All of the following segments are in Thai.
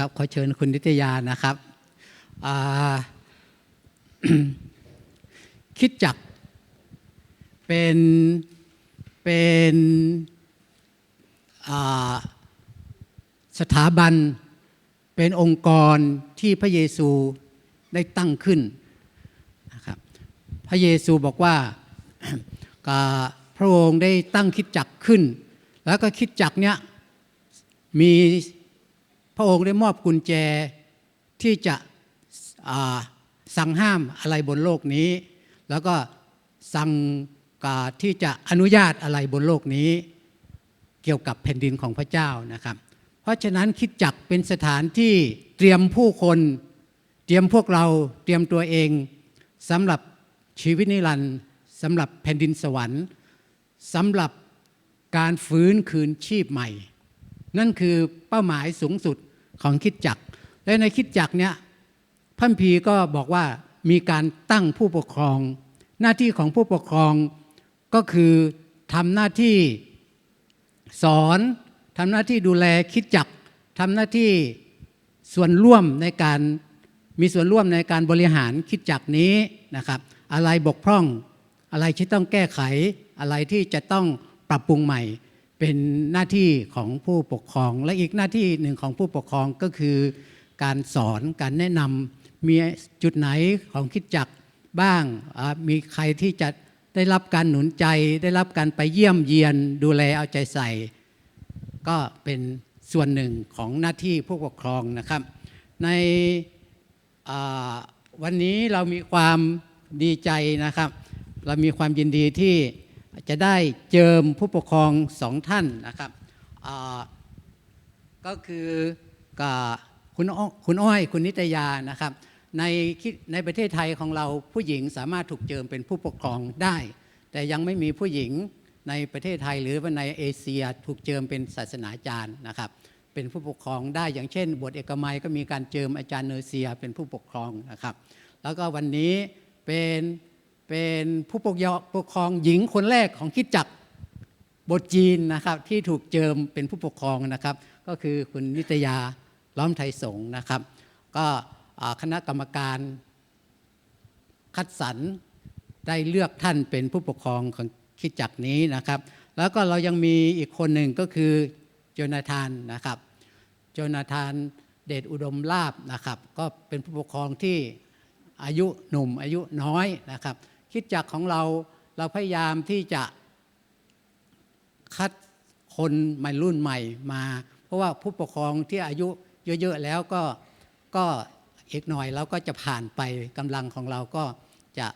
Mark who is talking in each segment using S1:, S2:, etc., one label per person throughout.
S1: ครับขอเชิญคุณนิตยานะครับคิดจักรเป็นเป็นสถาบันเป็นองค์กรที่พระเยซูได้ตั้งขึ้นนะครับพระเยซูบอกว่าอ่าพระองค์ได้ตั้งคิดจักรขึ้น แล้วก็คิดจักรเนี้ยมี พระองค์ได้มอบกุญแจที่จะสั่งห้ามอะไรบนโลกนี้ แล้วก็สั่งกาที่จะอนุญาตอะไรบนโลกนี้ เกี่ยวกับแผ่นดินของพระเจ้านะครับ เพราะฉะนั้นคิดจักเป็นสถานที่เตรียมผู้คน เตรียมพวกเราเตรียมตัวเองสำหรับชีวิตนิรันดร์สำหรับแผ่นดินสวรรค์สำหรับการฟื้นคืนชีพใหม่ นั่นคือเป้าหมายสูงสุดของคิดจักและในคิดจักเนี้ยพระคัมพีก็บอกว่ามีการตั้งผู้ปกครอง หน้าที่ของผู้ปกครองก็คือทำหน้าที่สอนทำหน้าที่ดูแลคิดจักทำหน้าที่ส่วนร่วมในการมีส่วนร่วมในการบริหารคิดจักนี้นะครับ อะไรบกพร่อง อะไรที่ต้องแก้ไข อะไรที่จะต้องปรับปรุงใหม่ เป็นหน้าที่ของผู้ปกครอง และอีกหน้าที่หนึ่งของผู้ปกครองก็คือ การสอนการแนะนำมีจุดไหนของคิดจักบ้างมีใครที่จะได้รับการหนุนใจ ได้รับการไปเยี่ยมเยียนดูแลเอาใจใส่ ก็เป็นส่วนหนึ่งของหน้าที่ผู้ปกครองนะครับ ในวันนี้เรามีความดีใจนะครับ เรามีความยินดีที่ จะได้เจิมผู้ปกครองสองท่านนะครับก็คือกับคุณอ้อคุณอ้อยคุณนิตยานะครับในในประเทศไทยของเราผู้หญิงสามารถถูกเจิมเป็นผู้ปกครองได้ แต่ยังไม่มีผู้หญิงในประเทศไทยหรือว่าในเอเชียถูกเจิมเป็นศาสนาจารย์นะครับ เป็นผู้ปกครองได้อย่างเช่น บทเอกมัยก็มีการเจิมอาจารย์เนอร์เซียเป็นผู้ปกครองนะครับ แล้วก็วันนี้เป็น เป็นผู้ปกครองหญิงคนแรกของคิดจักรบทจีนนะครับที่ถูกเจิมเป็นผู้ปกครองนะครับ ก็คือคุณนิตยาล้อมไทยสงนะครับ ก็คณะกรรมการคัดสรรได้เลือกท่านเป็นผู้ปกครองของคิดจักรนี้นะครับ แล้วก็เรายังมีอีกคนหนึ่งก็คือโจนาธานนะครับ โจนาธานเดชอุดมลาบนะครับ ก็เป็นผู้ปกครองที่อายุหนุ่มอายุน้อยนะครับ คิดจักของเราเราพยายามที่จะคัดคนใหม่รุ่นใหม่มา เพราะว่าผู้ปกครองที่อายุเยอะๆแล้วก็ก็อีกหน่อยเราก็จะผ่านไปกำลังของเราก็จะ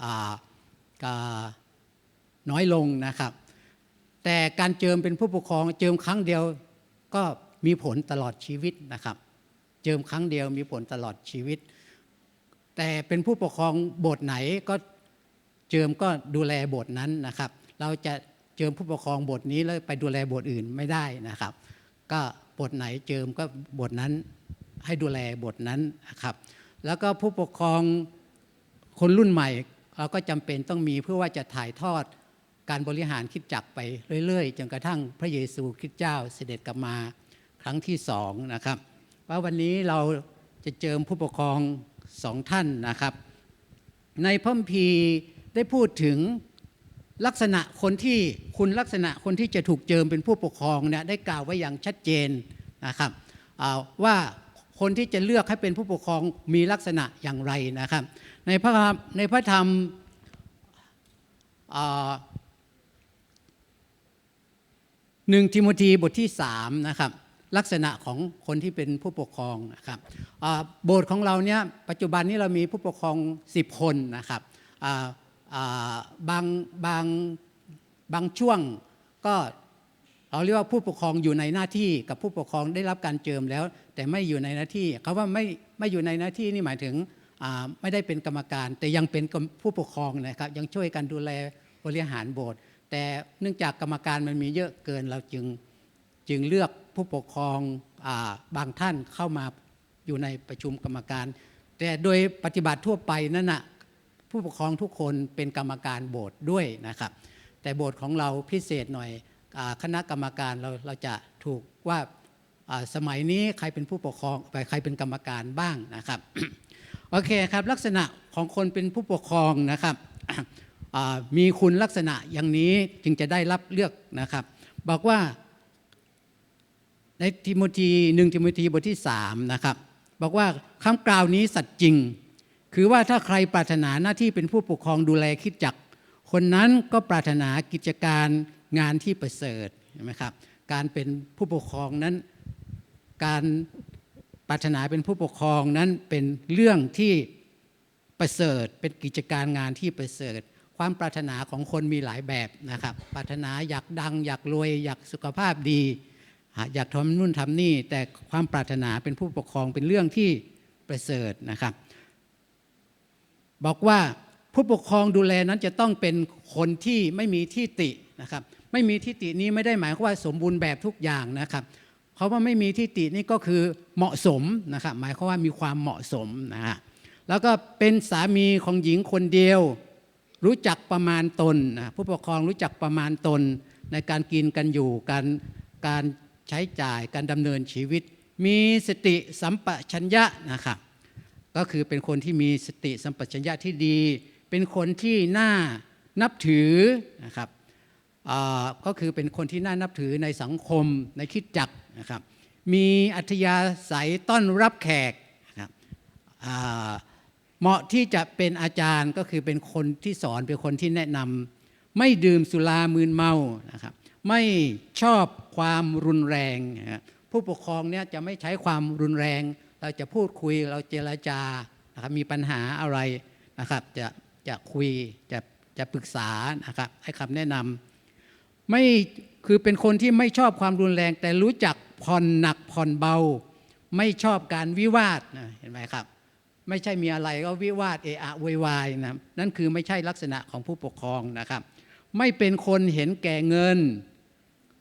S1: อ่าก็น้อยลงนะครับ แต่การเจิมเป็นผู้ปกครองเจิมครั้งเดียวก็มีผลตลอดชีวิตนะครับ เจิมครั้งเดียวมีผลตลอดชีวิต แต่เป็นผู้ปกครองบสถ์ไหนก็ เจิมก็ดูแลโบสถ์นั้นนะครับ เราจะเจิมผู้ปกครองโบสถ์นี้แล้วไปดูแลโบสถ์อื่นไม่ได้นะครับ ก็โบสถ์ไหนเจิมก็โบสถ์นั้นให้ดูแลโบสถ์นั้นนะครับ แล้วก็ผู้ปกครองคนรุ่นใหม่ เราก็จำเป็นต้องมีเพื่อว่าจะถ่ายทอดการบริหารคิดจักไปเรื่อยๆจนกระทั่งพระเยซูคริสต์เจ้าเสด็จกลับมาครั้งที่สองนะครับว่าวันนี้เราจะเจิมผู้ปกครองสองท่านนะครับ ในพระคัมภี ได้พูดถึงลักษณะคนที่คุณลักษณะคนที่จะถูกเจิมเป็นผู้ปกครองเนี่ยได้กล่าวไว้อย่างชัดเจนนะครับว่าคนที่จะเลือกให้เป็นผู้ปกครองมีลักษณะอย่างไรนะครับ ในพระธรรมในพระธรรมหนึ่งทิโมธีบทที่สามนะครับลักษณะของคนที่เป็นผู้ปกครองนะครับโบสถ์ของเราเนี่ยปัจจุบันนี้เรามีผู้ปกครอง 10 คนนะครับ บางบางบางช่วงก็เราเรียกว่าผู้ปกครองอยู่ในหน้าที่กับผู้ปกครองได้รับการเจิมแล้ว แต่ไม่อยู่ในหน้าที่เขาว่าไม่ไม่อยู่ในหน้าที่นี่หมายถึงไม่ได้เป็นกรรมการ แต่ยังเป็นผู้ปกครองนะครับ ยังช่วยกันดูแลบริหารโบสถ์แต่เนื่องจากกรรมการมันมีเยอะเกินเราจึงจึงเลือกผู้ปกครองอบางท่านเข้ามาอยู่ในประชุมกรรมการ แต่โดยปฏิบัติทั่วไปนั่นนะ ผู้ปกครองทุกคนเป็นกรรมการโบสถ์ด้วยนะครับ แต่โบสถ์ของเราพิเศษหน่อยอคณะกรรมการเราเราจะถูกว่าสมัยนี้ใครเป็นผู้ปกครองใครเป็นกรรมการบ้างนะครับโอเคครับลักษณะของคนเป็นผู้ปกครองนะครับมีคุณลักษณะอย่างนี้จึงจะได้รับเลือกนะครับ บอกว่าในทิโมธีหนึ่งทิโมธีบทที่สามนะครับบอกว่าคำกล่าวนี้สัตย์จริง คือว่าถ้าใครปรารถนาหน้าที่เป็นผู้ปกครองดูแลคิดจัก คนนั้นก็ปรารถนากิจการงานที่ประเสริฐเห็นไหมครับ การเป็นผู้ปกครองนั้น การปรารถนาเป็นผู้ปกครองนั้นเป็นเรื่องที่ประเสริฐ เป็นกิจการงานที่ประเสริฐ ความปรารถนาของคนมีหลายแบบนะครับ ปรารถนาอยากดัง อยากรวย อยากสุขภาพดี อยากทำนู่นทำนี่ แต่ความปรารถนาเป็นผู้ปกครองเป็นเรื่องที่ประเสริฐนะครับ บอกว่าผู้ปกครองดูแลนั้นจะต้องเป็นคนที่ไม่มีที่ตินะครับ ไม่มีที่ตินี้ไม่ได้หมายความว่าสมบูรณ์แบบทุกอย่างนะครับเพราะว่าไม่มีที่ตินี่ก็คือเหมาะสมนะครับ หมายความว่ามีความเหมาะสมนะฮะแล้วก็เป็นสามีของหญิงคนเดียว รู้จักประมาณตนนะผู้ปกครองรู้จักประมาณตน ในการกินกันอยู่การการใช้จ่ายการดำเนินชีวิต มีสติสัมปชัญญะนะครับ ก็คือเป็นคนที่มีสติสัมปชัญญะที่ดี เป็นคนที่น่านับถือนะครับก็คือเป็นคนที่น่านับถือในสังคมในคิดจักนะครับ มีอัธยาศัยต้อนรับแขกนะครับเหมาะที่จะเป็นอาจารย์ก็คือเป็นคนที่สอนเป็นคนที่แนะนำไม่ดื่มสุรามืนเมานะครับ ไม่ชอบความรุนแรงนะครับผู้ปกครองเนี่ยจะไม่ใช้ความรุนแรง เราจะพูดคุยเราเจรจานะครับมีปัญหาอะไรนะครับจะจะคุยจะจะปรึกษานะครับให้คำแนะนำไม่คือเป็นคนที่ไม่ชอบความรุนแรง แต่รู้จักผ่อนหนักผ่อนเบา ไม่ชอบการวิวาทนะเห็นไหมครับ ไม่ใช่มีอะไรก็วิวาทเอะอะวยวายนะนั่นคือไม่ใช่ลักษณะของผู้ปกครองนะครับ ไม่เป็นคนเห็นแก่เงิน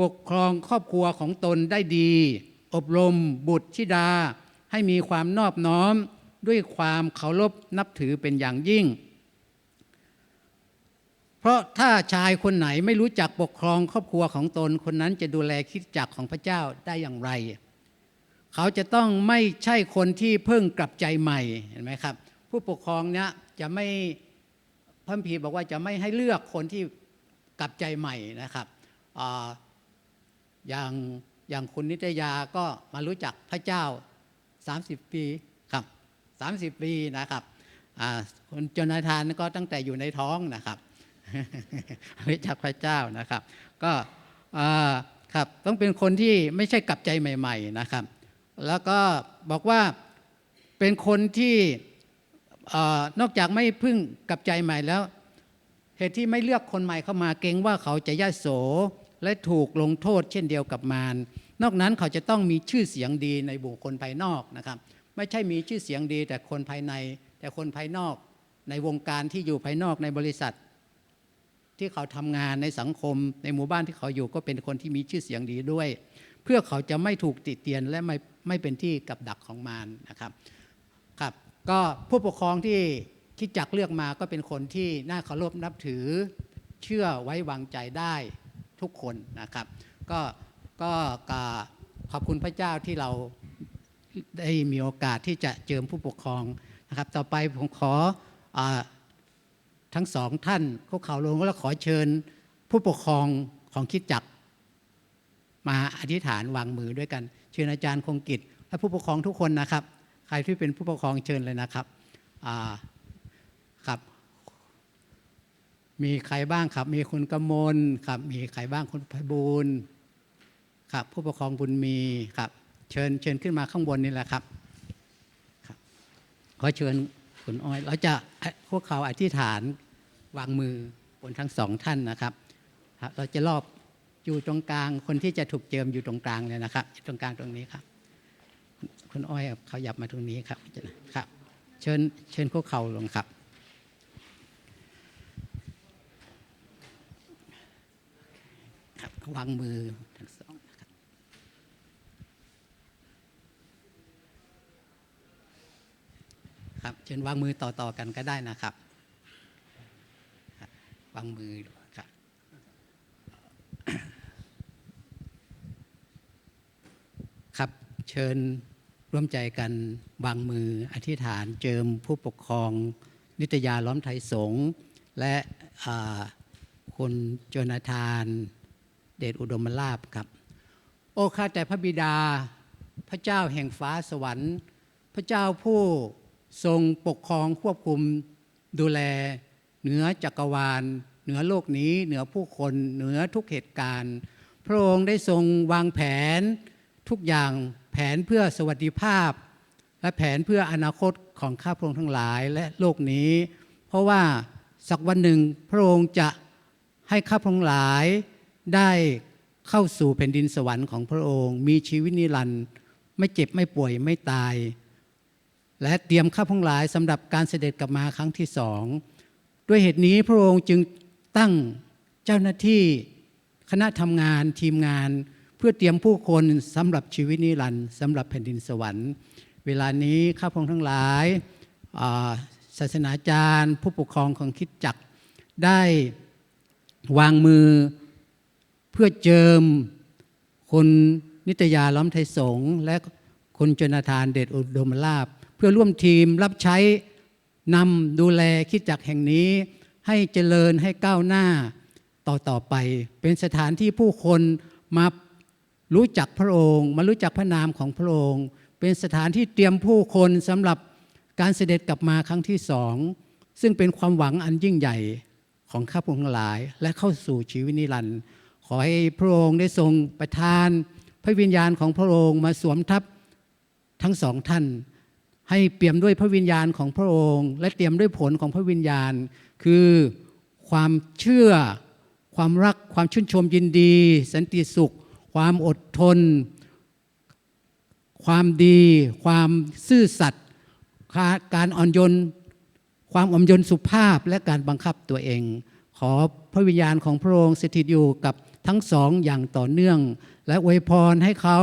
S1: ปกครองครอบครัวของตนได้ดี อบรมบุตรธิดา ให้มีความนอบน้อมด้วยความเคารพนับถือเป็นอย่างยิ่ง เพราะถ้าชายคนไหนไม่รู้จักปกครองครอบครัวของตนคนนั้นจะดูแลคิดจักของพระเจ้าได้อย่างไร เขาจะต้องไม่ใช่คนที่เพิ่งกลับใจใหม่เห็นไหมครับ ผู้ปกครองเนี้ยจะไม่พระคัมพีบอกว่าจะไม่ให้เลือกคนที่กลับใจใหม่นะครับออย่างอย่างคุณนิตยาก็มารู้จักพระเจ้า 30 ปีครับ 30 ปีนะครับคุณจนาธานก็ตั้งแต่อยู่ในท้องนะครับรู้จักพระเจ้านะครับ ก็ครับต้องเป็นคนที่ไม่ใช่กลับใจใหม่ ๆนะครับ แล้วก็บอกว่าเป็นคนที่นอกจากไม่พึ่งกลับใจใหม่แล้ว เหตุที่ไม่เลือกคนใหม่เข้ามาเกรงว่าเขาจะย่าโสและถูกลงโทษเช่นเดียวกับมาร นอกนั้นเขาจะต้องมีชื่อเสียงดีในบุคคลภายนอกนะครับ ไม่ใช่มีชื่อเสียงดีแต่คนภายใน แต่คนภายนอกในวงการที่อยู่ภายนอกในบริษัท ที่เขาทำงานในสังคมในหมู่บ้านที่เขาอยู่ก็เป็นคนที่มีชื่อเสียงดีด้วย เพื่อเขาจะไม่ถูกติเตียนและไม่ไม่เป็นที่กับดักของมารนะครับครับ ก็ผู้ปกครองที่คิดจักเลือกมาก็เป็นคนที่น่าเคารพนับถือเชื่อไว้วางใจได้ทุกคนนะครับ ก็ ก็กาขอบคุณพระเจ้าที่เราได้มีโอกาสที่จะเจิมผู้ปกครองนะครับ ต่อไปผมขออทั้งสองท่านคุกเข่าลงแล้วขอเชิญผู้ปกครองของคิดจักมาอธิษฐานวางมือด้วยกัน เชิญอาจารย์คงกิจ และผู้ปกครองทุกคนนะครับ ใครที่เป็นผู้ปกครองเชิญเลยนะครับครับ มีใครบ้างครับ มีคุณกมลครับ มีใครบ้างคุณไพบูล ครับผู้ปกครองบุญมีครับเชิญเชิญขึ้นมาข้างบนนี่แหละครับครับขอเชิญคุณอ้อยเราจะพวกเขาอธิษฐานวางมือบนทั้งสองท่านนะครับ เราจะรอบอยู่ตรงกลาง คนที่จะถูกเจิมอยู่ตรงกลางเลยนะครับตรงกลางตรงนี้ครับ คุณอ้อยเขาหยับมาตรงนี้ครับครับ เชิญเชิญพวกเขาลงครับครับวางมือทั้งสองนะครับครับ เชิญวางมือต่อๆกันก็ได้นะครับ วางมือครับครับเชิญร่วมใจกันวางมืออธิษฐานเจิมผู้ปกครอง นิตยาล้อมไทยสงฆ์และคุณโจนาธาน เดชอุดมลาภครับ โอ้ข้าแต่พระบิดา พระเจ้าแห่งฟ้าสวรรค์ พระเจ้าผู้ ทรงปกครองควบคุมดูแล เหนือจักรวาล เหนือโลกนี้ เหนือผู้คน เหนือทุกเหตุการณ์ พระองค์ได้ทรงวางแผนทุกอย่างแผนเพื่อสวัสดิภาพ และแผนเพื่ออนาคตของข้าพระองค์ทั้งหลายและโลกนี้ เพราะว่าสักวันหนึ่งพระองค์จะให้ข้าพระองค์หลายได้เข้าสู่แผ่นดินสวรรค์ของพระองค์ มีชีวิตนิรันดร์ไม่เจ็บไม่ป่วยไม่ตาย และเตรียมข้าพงหลายสำหรับการเสด็จกลับมาครั้งที่สองด้วยเหตุนี้พระองค์จึงตั้งเจ้าหน้าที่คณะทำงานทีมงาน เพื่อเตรียมผู้คนสำหรับชีวิตนิรันดร์สำหรับแผ่นดินสวรรค์ เวลานี้ข้าพงทั้งหลายศาสนาจารย์ ผู้ปกครองของคิดจักได้วางมือเพื่อเจิมคุณนิตยาล้อมไทยสงและคุณจนาธานเดชอุดมลาภ เพื่อร่วมทีมรับใช้นำดูแลคิดจักแห่งนี้ ให้เจริญให้ก้าวหน้าต่อต่อไป เป็นสถานที่ผู้คนมารู้จักพระองค์ มารู้จักพระนามของพระองค์ เป็นสถานที่เตรียมผู้คนสำหรับการเสด็จกลับมาครั้งที่สอง ซึ่งเป็นความหวังอันยิ่งใหญ่ของข้าพงทั้งหลาย และเข้าสู่ชีวิตนิรันดร์ขอให้พระองค์ได้ทรงประทาน พระวิญญาณของพระองค์มาสวมทับทั้งสองท่าน ให้เปี่ยมด้วยพระวิญญาณของพระองค์ และเตรียมด้วยผลของพระวิญญาณ คือความเชื่อ ความรักความชื่นชมยินดี สันติสุข ความอดทน ความดี ความซื่อสัตย์การอ่อนโยนความอ่อนโยนสุภาพและการบังคับตัวเอง ขอพระวิญญาณของพระองค์สถิตอยู่กับทั้งสองอย่างต่อเนื่อง และอวยพรให้เขา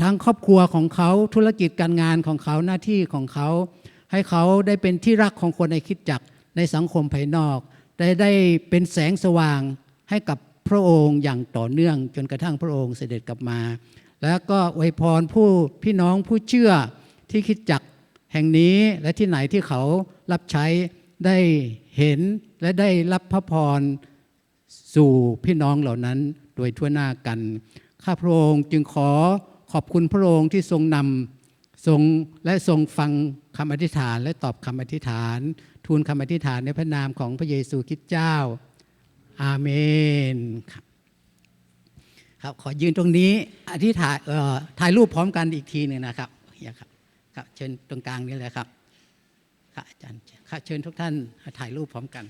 S1: ทั้งครอบครัวของเขาธุรกิจการงานของเขาหน้าที่ของเขา ให้เขาได้เป็นที่รักของคนในคิดจักในสังคมภายนอก ได้ได้เป็นแสงสว่างให้กับพระองค์อย่างต่อเนื่องจนกระทั่งพระองค์เสด็จกลับมา แล้วก็อวยพรผู้พี่น้องผู้เชื่อที่คิดจักแห่งนี้และที่ไหนที่เขารับใช้ได้เห็นและได้รับพระพรสู่พี่น้องเหล่านั้นโดยทั่วหน้ากัน ข้าพระองค์จึงขอ ขอบคุณพระองค์ที่ทรงนำทรงและทรงฟังคำอธิษฐาน และตอบคำอธิษฐาน ทูลคำอธิษฐานในพระนามของพระเยซูคริสต์เจ้า อาเมนครับครับขอยืนตรงนี้อธิษฐานถ่ายรูปพร้อมกันอีกทีหนึ่งนะครับเนี่ยครับครับเชิญตรงกลางนี้เลยครับครับอาจารย์ครับเชิญทุกท่านถ่ายรูปพร้อมกัน